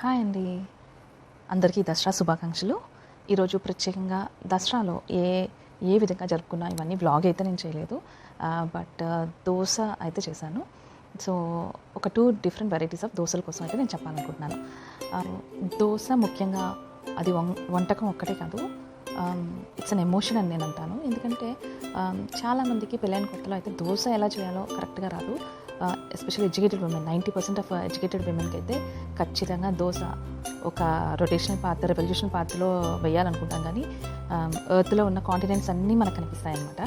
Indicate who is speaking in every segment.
Speaker 1: Hi అండి. అందరికీ దసరా శుభాకాంక్షలు. ఈరోజు ప్రత్యేకంగా దసరాలో ఏ ఏ విధంగా జరుపుకున్నా ఇవన్నీ బ్లాగ్ అయితే నేను చేయలేదు. బట్ దోశ అయితే చేశాను. సో ఒక టూ డిఫరెంట్ వెరైటీస్ ఆఫ్ దోశల కోసం అయితే నేను చెప్పాలనుకుంటున్నాను. దోశ ముఖ్యంగా అది వం వంటకం ఒక్కటే కాదు. ఇట్స్ అన్ ఎమోషన్ అని నేను అంటాను. ఎందుకంటే చాలామందికి పెళ్ళైన కొత్తలో అయితే దోశ ఎలా చేయాలో కరెక్ట్గా రాదు. Especially educated women ninety percent of educated ఉమెన్కి అయితే ఖచ్చితంగా దోశ ఒక రొటేషనల్ పాత్ర రెవల్యూషన్ పాత్రలో వేయాలనుకుంటాం కానీ ఎర్త్లో ఉన్న కాంటినెంట్స్ అన్నీ మనకు కనిపిస్తాయి అన్నమాట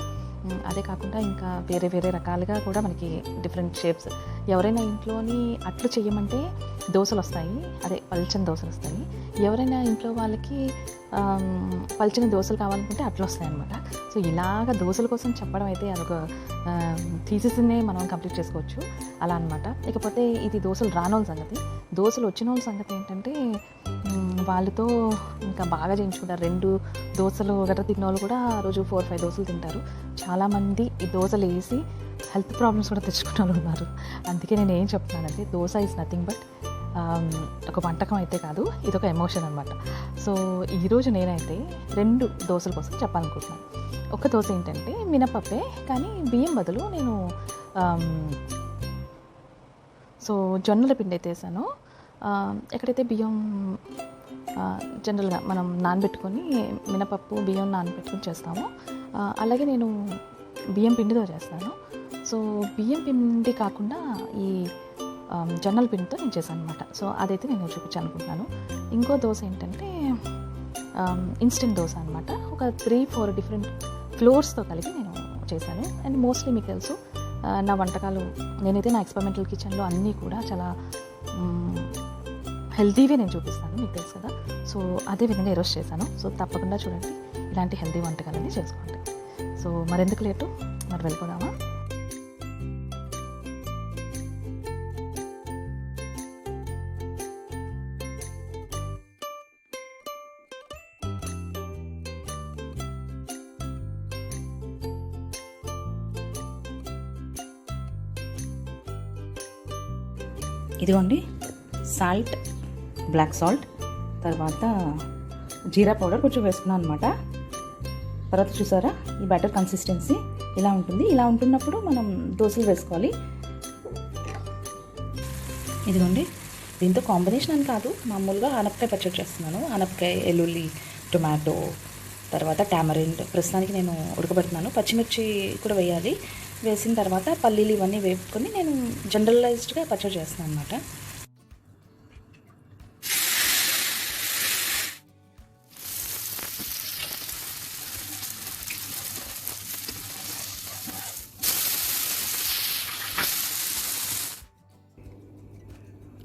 Speaker 1: అదే కాకుండా ఇంకా వేరే వేరే రకాలుగా కూడా మనకి డిఫరెంట్ షేప్స్ ఎవరైనా ఇంట్లోని అట్లు చేయమంటే దోశలు వస్తాయి అదే పల్చని దోశలు వస్తాయి ఎవరైనా ఇంట్లో వాళ్ళకి పల్చని దోశలు కావాలనుకుంటే అట్లా వస్తాయి అనమాట సో ఇలాగ దోశల కోసం చెప్పడం అయితే అదొక థీసిస్నే మనం కంప్లీట్ చేసుకోవచ్చు. అలా అనమాట ఇకపోతే ఇది దోశలు రానోళ్ళ సంగతి. దోశలు వచ్చిన వాళ్ళ సంగతి ఏంటంటే వాళ్ళతో ఇంకా బాగా చేయించుకుంటారు. రెండు దోశలు గట్రా తిన్న వాళ్ళు కూడా ఆ రోజు ఫోర్ ఫైవ్ దోశలు తింటారు. చాలామంది ఈ దోశలు వేసి హెల్త్ ప్రాబ్లమ్స్ కూడా తెచ్చుకున్న వాళ్ళు ఉన్నారు. అందుకే నేను ఏం చెప్తున్నానంటే దోశ ఈజ్ నథింగ్ బట్ ఒక వంటకం అయితే కాదు ఇది ఒక ఎమోషన్ అనమాట సో ఈరోజు నేనైతే రెండు దోశల కోసం చెప్పాలనుకుంటున్నాను. ఒక దోశ ఏంటంటే మినపప్పే కానీ బియ్యం బదులు నేను సో జొన్నల పిండి అయితే వేసాను. ఎక్కడైతే బియ్యం జనరల్గా మనం నానబెట్టుకొని మినపప్పు బియ్యం నానబెట్టుకొని చేస్తామో అలాగే నేను బియ్యం పిండితో చేస్తాను. సో బియ్యం పిండి కాకుండా ఈ జొన్నల పిండితో నేను చేశాను అనమాట సో అదైతే నేను చూపించాను అనుకుంటున్నాను ఇంకో దోశ ఏంటంటే ఇన్స్టెంట్ దోశ అనమాట ఒక త్రీ ఫోర్ డిఫరెంట్ ఫ్లోర్స్తో కలిపి నేను చేశాను. అండ్ మోస్ట్లీ మీకు తెలుసు నా వంటకాలు నేనైతే నా ఎక్స్పెరిమెంటల్ కిచెన్లో అన్నీ కూడా చాలా హెల్తీవే నేను చూపిస్తాను మీకు తెలుసు కదా. సో అదే విధంగా ఈరోజు చేశాను. సో తప్పకుండా చూడండి. ఇలాంటి హెల్తీ వంటకాలన్నీ చేసుకోండి. సో మరెందుకు లేటు? మరి వెళ్ళిపోదామా?
Speaker 2: ఇదిగోండి సాల్ట్ బ్లాక్ సాల్ట్ తర్వాత జీరా పౌడర్ కొంచెం వేసుకున్నాను అనమాట తర్వాత చూసారా ఈ బ్యాటర్ కన్సిస్టెన్సీ ఇలా ఉంటుంది. ఇలా ఉంటున్నప్పుడు మనం దోశలు వేసుకోవాలి. ఇదిగోండి దీంతో కాంబినేషన్ అని కాదు మామూలుగా ఆనపకాయ పచ్చడి చేస్తున్నాను. ఆనపకాయ ఎల్లుల్లి టొమాటో తర్వాత టామరిండ్ ప్రస్తుతానికి నేను ఉడకబెడుతున్నాను. పచ్చిమిర్చి కూడా వేయాలి. వేసిన తర్వాత పల్లీలు ఇవన్నీ వేపుకొని నేను జనరలైజ్డ్గా పచ్చడి చేస్తాను అనమాట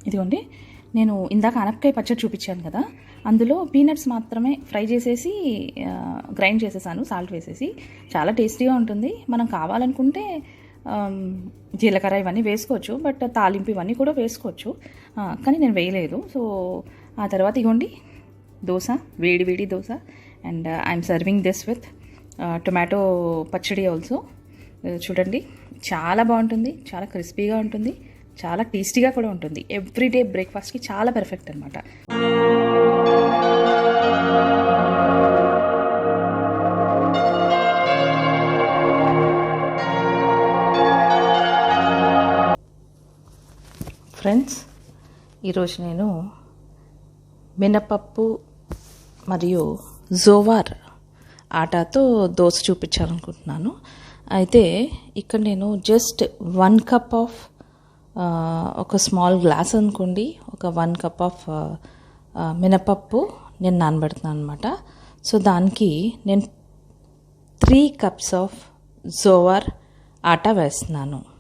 Speaker 2: ఇదిగోండి నేను ఇందాక అనపకాయ పచ్చడి చూపించాను కదా అందులో పీనట్స్ మాత్రమే ఫ్రై చేసేసి గ్రైండ్ చేసేసాను సాల్ట్ వేసేసి. చాలా టేస్టీగా ఉంటుంది. మనం కావాలనుకుంటే జీలకర్ర ఇవన్నీ వేసుకోవచ్చు బట్ తాలింపు ఇవన్నీ కూడా వేసుకోవచ్చు. కానీ నేను వేయలేదు. సో ఆ తర్వాత ఇగోండి దోశ వేడి వేడి dosa. And I'm serving this with tomato pachadi also. చూడండి చాలా బాగుంటుంది. చాలా క్రిస్పీగా ఉంటుంది. చాలా టేస్టీగా కూడా ఉంటుంది. ఎవ్రీడే బ్రేక్ఫాస్ట్కి చాలా పర్ఫెక్ట్ అనమాట
Speaker 1: ఫ్రెండ్స్ ఈరోజు నేను మినపప్పు మరియు జోవార్ ఆటాతో దోశ చూపించాలనుకుంటున్నాను. అయితే ఇక్కడ నేను జస్ట్ వన్ కప్ ఆఫ్ ఒక స్మాల్ గ్లాస్ అనుకోండి ఒక వన్ కప్ ఆఫ్ మినపప్పు నేను నానబెడుతున్నాను అనమాట సో దానికి నేను three cups of jowar atta వేస్తున్నాను.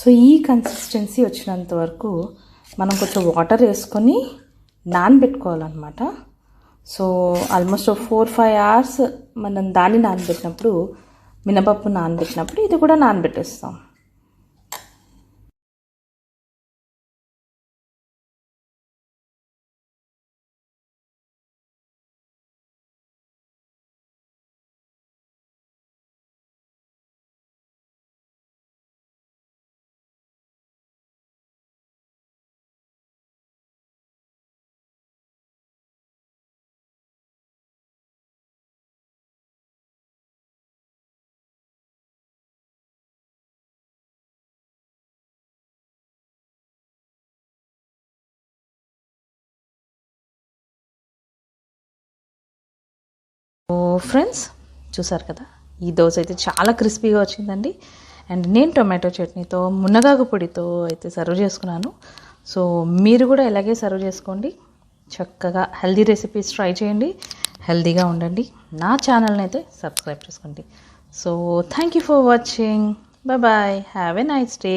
Speaker 2: సో ఈ కన్సిస్టెన్సీ వచ్చినంత వరకు మనం కొంచెం వాటర్ వేసుకొని నానబెట్టుకోవాలన్నమాట. So almost four five hours మనం దాన్ని నానబెట్టినప్పుడు మినపప్పు నానబెట్టినప్పుడు ఇది కూడా నానబెట్టేస్తాం.
Speaker 1: ఓ ఫ్రెండ్స్ చూసారు కదా? ఈ దోశ అయితే చాలా క్రిస్పీగా వచ్చిందండి. అండ్ నేను టొమాటో చట్నీతో మునగాకు పొడితో అయితే సర్వ్ చేసుకున్నాను. సో మీరు కూడా ఇలాగే సర్వ్ చేసుకోండి. చక్కగా హెల్దీ రెసిపీస్ ట్రై చేయండి. హెల్దీగా ఉండండి. నా ఛానల్ని అయితే సబ్స్క్రైబ్ చేసుకోండి. So thank you for watching bye bye have a nice day